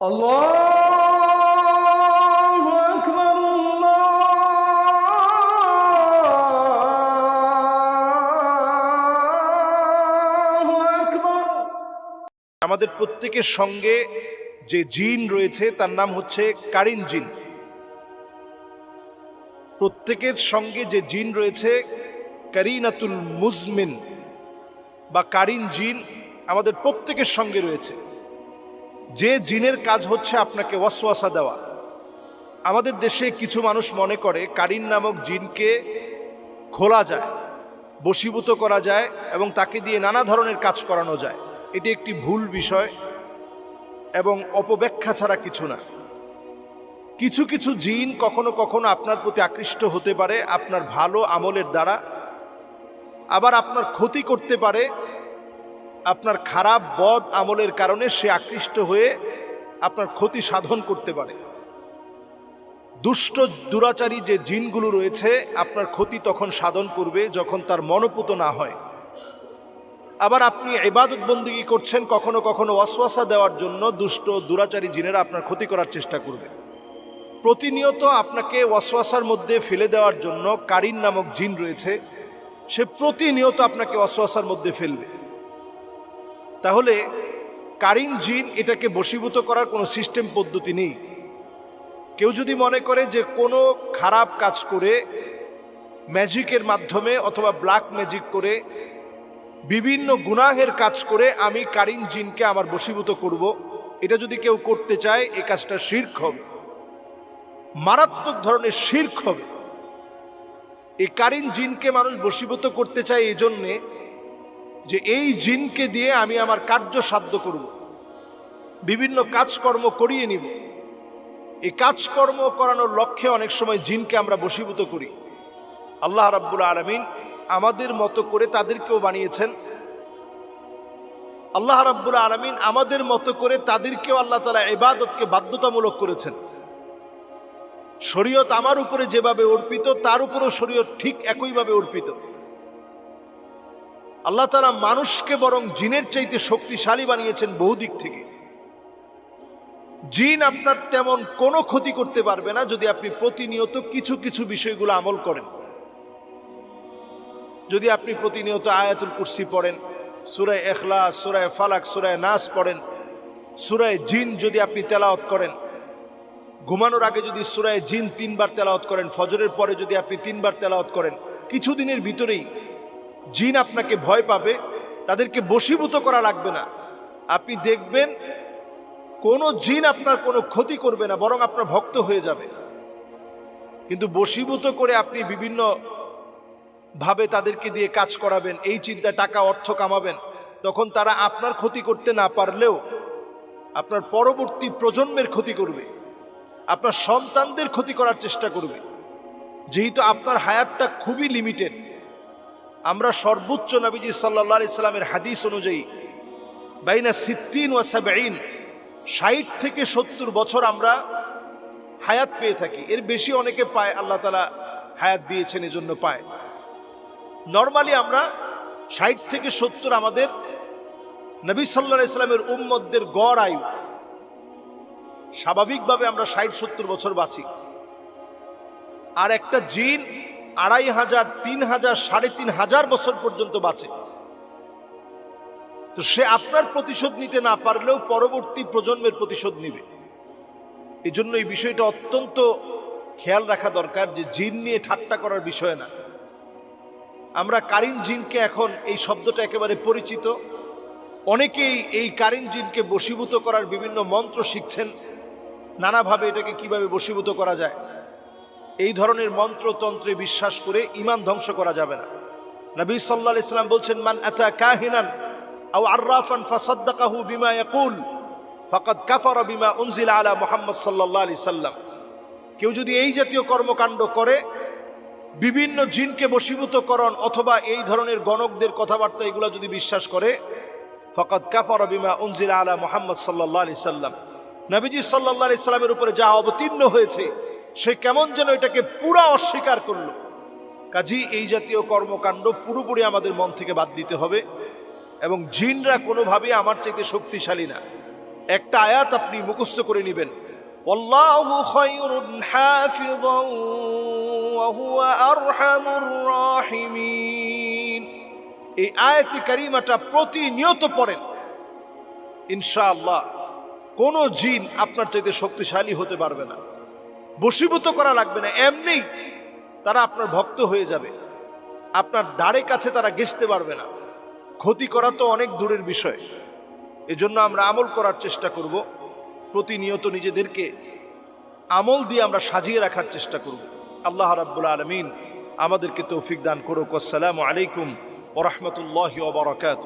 الله أكبر الله أكبر আমাদের প্রত্যেকের সঙ্গে যে জিন রয়েছে তার নাম হচ্ছে কারিন জিন প্রত্যেকের সঙ্গে যে জিন রয়েছে কারিনাতুল মুজমিন বা কারিন জিন আমাদের প্রত্যেকের সঙ্গে রয়েছে যে জিনের কাজ হচ্ছে আপনাকে ওয়াসওয়াসা দেওয়া। আমাদের দেশে কিছু মানুষ মনে করে কারিন নামক জিনকে খোলা যায়, বশীভূত করা যায় এবং তাকে দিয়ে নানা ধরনের কাজ করানো যায়। এটি একটি ভুল বিষয় এবং অপব্যাখ্যা ছাড়া কিছু না। কিছু কিছু জিন কখনো কখনো আপনার প্রতি আকৃষ্ট হতে পারে, আপনার ভালো আমলের দ্বারা, আবার আপনার ক্ষতি করতে পারে আপনার খারাপ বদ আমলের কারণে সে আকৃষ্ট হয়ে আপনার ক্ষতি সাধন করতে পারে। দুষ্ট, দুরাচারী যে জিনগুলো রয়েছে, আপনার ক্ষতি তখন সাধন করবে যখন তার মনোপুত না হয়। আবার আপনি ইবাদত বন্দিগি করছেন, কখনো কখনো অশ্বাসা দেওয়ার জন্য দুষ্ট, দুরাচারী জিনেরা আপনার ক্ষতি করার চেষ্টা করবে। প্রতিনিয়ত আপনাকে ওয়াসওয়াসার মধ্যে ফেলে দেওয়ার জন্য কারিন নামক জিন রয়েছে, সে প্রতিনিয়ত আপনাকে ওয়াসওয়াসার মধ্যে ফেলবে। তাহলে কারিন জিন এটাকে বশীভূত করার কোনো সিস্টেম পদ্ধতি নেই। কেউ যদি মনে করে যে কোনো খারাপ কাজ করে, ম্যাজিকের মাধ্যমে অথবা ব্ল্যাক ম্যাজিক করে, বিভিন্ন গুনাহের কাজ করে আমি কারিন জিনকে আমার বশীভূত করব, এটা যদি কেউ করতে চায়, এ কাজটা শির্ক হবে। মারাত্মক ধরনের শির্ক হবে। এই কারিন জিনকে মানুষ বশীভূত করতে চায় এই জন্যে যে এই জিনকে দিয়ে আমি আমার কার্য সাধ্য করব। বিভিন্ন কাজকর্ম করিয়ে নিব। এই কাজকর্ম করানোর লক্ষ্যে অনেক সময় জিনকে আমরা বশীভূত করি। আল্লাহ রাব্বুল আলমিন আমাদের মতো করে তাদেরকেও বানিয়েছেন। আল্লাহ রাব্বুল আলমিন আমাদের মতো করে তাদেরকেও আল্লাহ তালা ইবাদতকে বাধ্যতামূলক করেছেন। শরীয়ত আমার উপরে যেভাবে অর্পিত, তার উপরও শরীয়ত ঠিক একইভাবে অর্পিত। আল্লাহ তালা মানুষকে বরং জিনের চাইতে শক্তিশালী বানিয়েছেন বহুদিক থেকে। জিন আপনার তেমন কোনো ক্ষতি করতে পারবে না যদি আপনি প্রতিনিয়ত কিছু কিছু বিষয়গুলো আমল করেন। যদি আপনি প্রতিনিয়ত আয়াতুল কুরসি পড়েন, সুরায় এখলা সুরায় ফালাক, সুরায় নাস পড়েন, সুরায় জিন যদি আপনি তেলাওয়াত করেন, ঘুমানোর আগে যদি সুরায় জিন তিনবার তেলাওয়াত করেন, ফজরের পরে যদি আপনি তিনবার তেলাওয়াত করেন কিছুদিনের ভিতরেই জিন আপনাকে ভয় পাবে, তাদেরকে বশীভূত করা লাগবে না। আপনি দেখবেন কোনো জিন আপনার কোনো ক্ষতি করবে না, বরং আপনার ভক্ত হয়ে যাবে। কিন্তু বশীভূত করে আপনি বিভিন্ন ভাবে তাদেরকে দিয়ে কাজ করাবেন, এই চিন্তা টাকা অর্থ কামাবেন, তখন তারা আপনার ক্ষতি করতে না পারলেও আপনার পরবর্তী প্রজন্মের ক্ষতি করবে, আপনার সন্তানদের ক্ষতি করার চেষ্টা করবে। যেহেতু আপনার হায়াতটা খুবই লিমিটেড আমরা সর্বোচ্চ নবীজি সাল্লা ইসলামের হাদিস অনুযায়ী বাইনা সিদ্দিন ওয়া সাবাইন ষাট থেকে সত্তর বছর আমরা হায়াত পেয়ে থাকি। এর বেশি অনেকে পায়, আল্লাহ তালা হায়াত দিয়েছেন, এজন্য পায়। নর্মালি আমরা ষাট থেকে সত্তর আমাদের নবী সাল্লা ইসলামের উম্মতদের গড় আয়ু। স্বাভাবিকভাবে আমরা ষাট সত্তর বছর বাঁচি। আর একটা জিন আড়াই হাজার, তিন হাজার, সাড়ে তিন হাজার বছর পর্যন্ত বাঁচে। তো সে আপনার প্রতিশোধ নিতে না পারলেও পরবর্তী প্রজন্মের প্রতিশোধ নিবে। এই জন্য এই বিষয়টা অত্যন্ত খেয়াল রাখা দরকার যে জিন নিয়ে ঠাট্টা করার বিষয় না। আমরা কারিন জিনকে এখন এই শব্দটা একেবারে পরিচিত। অনেকেই এই কারিন জিনকে বশীভূত করার বিভিন্ন মন্ত্র শিখছেন। নানাভাবে এটাকে কীভাবে বশীভূত করা যায়? এই ধরনের মন্ত্রতন্ত্রে বিশ্বাস করে ইমান ধ্বংস করা যাবে না। নবী সাল্লাহ ইসলাম বলছেন, মান আতা কাহিনান আও আর্রাফান ফাসাদ্দাকাহু বিমা ইয়াকুল, ফাকাদ কাফারা বিমা উনজিলা আলা মুহাম্মদ সাল্লাল্লাহু আলাইহি সাল্লাম। কেউ যদি এই জাতীয় কর্মকাণ্ড করে, বিভিন্ন জিনকে বশীভূতকরণ অথবা এই ধরনের গণকদের কথাবার্তা এগুলো যদি বিশ্বাস করে ফকত কাফার বিমা উনজিলা আলা মোহাম্মদ সাল্লাহ আলি সাল্লাম। নবীজি সাল্লাহ আলি সাল্লামের উপরে যা অবতীর্ণ হয়েছে সে কেমন যেন এটাকে পুরা অস্বীকার করল। কাজী, এই জাতীয় কর্মকাণ্ড পুরোপুরি আমাদের মন থেকে বাদ দিতে হবে এবং জিনরা কোনোভাবেই আমার চাইতে শক্তিশালী না। একটা আয়াত আপনি মুখস্থ করে নেবেন। এই আয়াতি কারিমাটা প্রতিনিয়ত পড়েন। ইনশাআল্লাহ, কোনো জিন আপনার চাইতে শক্তিশালী হতে পারবে না। বশীভূত করা লাগবে না। এমনি তারা আপনার ভক্ত হয়ে যাবে। আপনার দ্বারে কাছে তারা ঘেসতে পারবে না। ক্ষতি করা তো অনেক দূরের বিষয়। এজন্য আমরা আমল করার চেষ্টা করব। প্রতিনিয়ত নিজেদেরকে আমল দিয়ে আমরা সাজিয়ে রাখার চেষ্টা করব। আল্লাহ রাব্বুল আলমিন আমাদেরকে তৌফিক দান করুক। আসসালামু আলাইকুম ওরহমতুল্লাহ ওবরাকাত